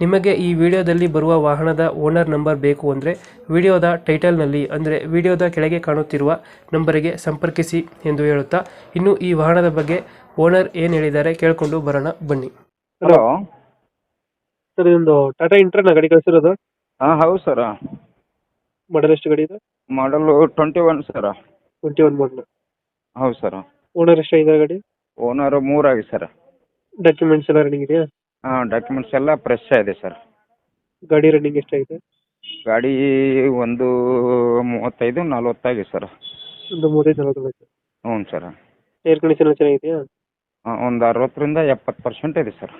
ನಿಮಗೆ ಈ ವಿಡಿಯೋದಲ್ಲಿ ಬರುವ ವಾಹನದ ಓನರ್ ನಂಬರ್ ಬೇಕು ಅಂದರೆ ವಿಡಿಯೋದ ಟೈಟಲ್ನಲ್ಲಿ ಅಂದರೆ ವಿಡಿಯೋದ ಕೆಳಗೆ ಕಾಣುತ್ತಿರುವ ನಂಬರಿಗೆ ಸಂಪರ್ಕಿಸಿ ಎಂದು ಹೇಳುತ್ತಾ ಇನ್ನು ಈ ವಾಹನದ ಬಗ್ಗೆ ಓನರ್ ಏನು ಹೇಳಿದ್ದಾರೆ ಕೇಳಿಕೊಂಡು ಬರೋಣ ಬನ್ನಿ. ಹಲೋ. ಸರ್ ಇದೊಂದು ಟಾಟಾ ಇಂಟ್ರನ ಗಾಡಿ ಕಳಿಸಿರೋದು? ಹಾಂ ಹೌದು ಸರ. ಮಾಡಲ್ ಎಷ್ಟು ಗಾಡಿ ಇದೆ? Model twenty one sir. Twenty one model ಹೌದು ಸರ. ಓನರ್ ಎಷ್ಟಾಗಿದೆ ಗಾಡಿ? ಓನರು ಮೂರಾಗಿ ಸರ್. ಡಾಕ್ಯುಮೆಂಟ್ಸ್ ಎಲ್ಲ ರನ್ನಿಂಗ್ ಇದೆಯಾ? ಹಾಂ ಡಾಕ್ಯುಮೆಂಟ್ಸ್ ಎಲ್ಲ ಫ್ರೆಶ್ ಇದೆ ಸರ್ ಗಾಡಿ ರನ್ನಿಂಗ್ ಎಷ್ಟಾಗಿದೆ? ಗಾಡಿ ಒಂದು ಮೂವತ್ತೈದು ನಲ್ವತ್ತಾಗಿದೆ ಸರ್ ಒಂದು ಮೂವತ್ತೈದು ನಲವತ್ತು ಹ್ಞೂ ಸರ್ ಏರ್ ಕಂಡೀಷನ್ ಚೆನ್ನಾಗಿದೆಯಾ? ಚೆನ್ನಾಗಿದೆಯಾ ಒಂದು ಅರವತ್ತರಿಂದ ಎಪ್ಪತ್ತು ಪರ್ಸೆಂಟ್ ಇದೆ ಸರ್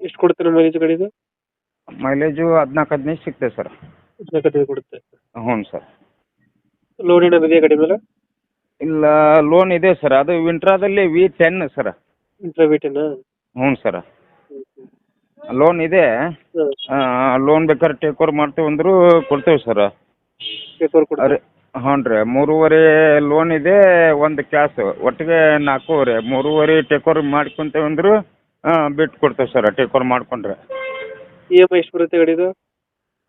ಎಷ್ಟು ಕೊಡುತ್ತೆ ಮೈಲೇಜ್ ಗಾಡಿದು? ಮೈಲೇಜು ಹದಿನಾಲ್ಕು ಹದಿನೈದು ಸಿಗ್ತದೆ ಸರ್ ಹದಿನಾಲ್ಕು ಕೊಡುತ್ತೆ. ಹ್ಞೂ ಸರ್ ಲೋನ್ ಏನಾದ್ರು ಇದೆಯಾ ಗಾಡಿ ಮೇಲೆ? ಇಲ್ಲ ಲೋನ್ ಇದೆ ಸರ್ ಅದು ವಿಂಟ್ರಾದಲ್ಲಿ ವಿ ಟೆನ್ ಸರ್ ಇಂಟ್ರಾವಿಟೇನಾ ಹ್ಞೂ ಸರ್ ಲೋನ್ ಇದೆ. ಹಾಂ. ಲೋನ್ ಬೇಕಾದ್ರೆ ಟೇಕ್ ಓವರ್ ಮಾಡ್ತೇವೆ ಅಂದರೂ ಕೊಡ್ತೇವೆ ಸರ್ ಪೇಪರ್ ಕೊಡ್ತಾರೆ? ಅರೆ ಹ್ಞೂ ರೀ. ಮೂರುವರೆ ಲೋನ್ ಇದೆ ಒಂದು ಕ್ಯಾಶ್ ಒಟ್ಟಿಗೆ ನಾಲ್ಕೂವರೆ. ಮೂರುವರೆ ಟೇಕ್ ಓವರ್ ಮಾಡ್ಕೊಂತೇವೆ ಅಂದ್ರು ಹಾಂ ಬಿಟ್ಟು ಕೊಡ್ತೇವೆ ಸರ್ ಟೇಕ್ ಓವರ್ ಮಾಡ್ಕೊಂಡ್ರೆ. ಇ ಎಂ ಐ ಎಷ್ಟು ಬರುತ್ತೆ ಗಾಡಿದು?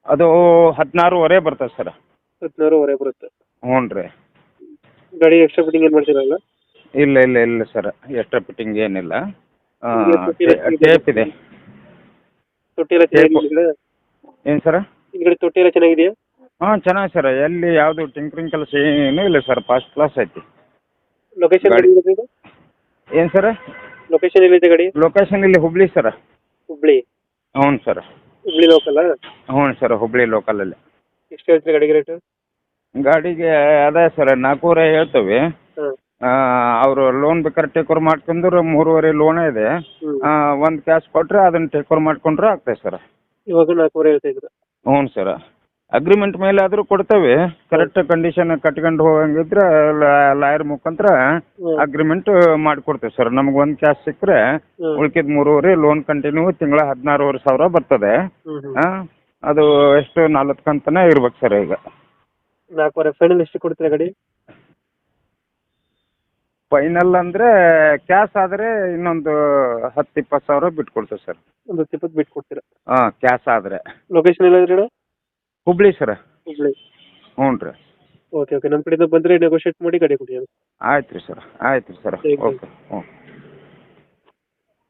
ಅದು ಹದಿನಾರೂವರೆ ಬರ್ತದೆ ಸರ್ ಹದಿನಾರೂವರೆ ಬರುತ್ತೆ. ಹ್ಞೂ ರೀ. ಗಾಡಿ ಎಕ್ಸ್ಟ್ರಾ ಫಿಟ್ಟಿಂಗ್ ಏನು ಮಾಡ್ತೀರಲ್ಲ? ಇಲ್ಲ ಇಲ್ಲ ಇಲ್ಲ ಸರ್ ಎಕ್ಸ್ಟ್ರಾ ಫಿಟ್ಟಿಂಗ್ ಏನಿಲ್ಲ. ಟೇಪ್ ಇದೆ? ತೊಟ್ಟಿ ಎಲ್ಲ ಚೆನ್ನಾಗಿದೆ ಏನು ಸರ್? ಹಿಂದ್ಗಡೆ ತೊಟ್ಟಿ ಎಲ್ಲ ಚೆನ್ನಾಗಿದೆಯಾ? ಹಾಂ ಚೆನ್ನಾಗಿ ಸರ್. ಎಲ್ಲಿ ಯಾವುದು ಟಿಂಕ್ರಿಂಗ್ ಕೆಲಸ ಏನೂ ಇಲ್ಲ ಸರ್. ಫಸ್ಟ್ ಕ್ಲಾಸ್ ಐತಿ. ಲೊಕೇಶನ್ ಗಾಡಿ- ಇದು? ಏನು ಸರ್? ಲೊಕೇಶನ್ ಎಲ್ಲಿದೆ ಗಾಡಿ? ಲೊಕೇಶನ್ ಇಲ್ಲಿ ಹುಬ್ಳಿ ಸರ್. ಹುಬ್ಳಿ. ಹ್ಞೂ ಸರ್. ಹುಬ್ಳಿ ಲೋಕಲ್ ಹ್ಞೂ ಸರ್ ಹುಬ್ಳಿ ಲೋಕಲಲ್ಲಿ ಎಷ್ಟು ಹೇಳ್ತೀರಿ ಗಾಡಿಗೆ ರೇಟ್ ಗಾಡಿಗೆ ಅದೇ ಸರ್ ನಾಲ್ಕೂವರೆ ಹೇಳ್ತೇವೆ. ಅವರು ಲೋನ್ ಬೇಕಾದ್ರೆ ಟೇಕ್ ಓವರ್ ಮಾಡ್ಕೊಂಡ್ರೆ ಮೂರುವರೆ ಲೋನ್ ಇದೆ. ಒಂದ್ ಒಂದು ಕ್ಯಾಶ್ ಕೊಟ್ಟರೆ ಅದನ್ನ ಟೇಕ್ ಓವರ್ ಮಾಡ್ಕೊಂಡ್ರೆ ಆಗ್ತದೆ ಸರ್ ಇವಾಗ ನಾಲ್ಕೂವರೆ ಹೇಳ್ತಾ ಇದ್ರು ಹ್ಞೂ ಸರ್ ಅಗ್ರಿಮೆಂಟ್ ಮೇಲೆ ಆದರೂ ಕೊಡ್ತೇವೆ. ಕರೆಕ್ಟ್ ಕಂಡೀಷನ್ ಕಟ್ಕೊಂಡು ಹೋಗಂಗಿದ್ರೆ ಲಾಯರ್ ಮುಖಾಂತರ ಅಗ್ರಿಮೆಂಟ್ ಮಾಡಿಕೊಡ್ತೇವೆ ಸರ್ ನಮ್ಗೆ ಒಂದು ಕ್ಯಾಶ್ ಸಿಕ್ಕರೆ ಉಳ್ಕಿದ ಮೂರುವರೆ ಲೋನ್ ಕಂಟಿನ್ಯೂ ತಿಂಗಳ ಹದಿನಾರೂವರೆ ಸಾವಿರ ಬರ್ತದೆ. ಆ ಅದು ಎಷ್ಟು ನಾಲ್ಕು ಕಂತನೇ ಇರ್ಬೇಕು ಸರ್ ಈಗ. ನಾಲ್ಕೂವರೆ ಫೈನಲ್ ಎಷ್ಟು ಕೊಡ್ತೀರಾ ಗಾಡಿ? ಫೈನಲ್ ಅಂದ್ರೆ ಕ್ಯಾಶ್ ಆದ್ರೆ ಇನ್ನೊಂದು ಹತ್ತು ಇಪ್ಪತ್ತು ಸಾವಿರ ಬಿಟ್ಟು ಕೊಡ್ತೇವೆ ಸರ್ ಒಂದು ಹತ್ತು ಇಪ್ಪತ್ತು ಬಿಟ್ಟು ಕೊಡ್ತೀರಾ ಹಾಂ ಕ್ಯಾಶ್ ಆದ್ರೆ. ಲೊಕೇಶನ್ ಎಲ್ಲಾದ್ರಿ ಅಣ್ಣ ಹುಬ್ಳಿ ಸರ್ ಹುಬ್ಳಿ ಹ್ಞೂ ರೀ. ಓಕೆ ಓಕೆ ನಮ್ಮ ಕಡೆಯಿಂದ ಬಂದರೆ ನೆಗೋಷಿಯೇಟ್ ಮಾಡಿ ಗಾಡಿ ಕೊಡಿ ಆಯ್ತು ರೀ ಸರ್ ಆಯ್ತು ರೀ ಸರ್ ಓಕೆ ಹ್ಞೂ.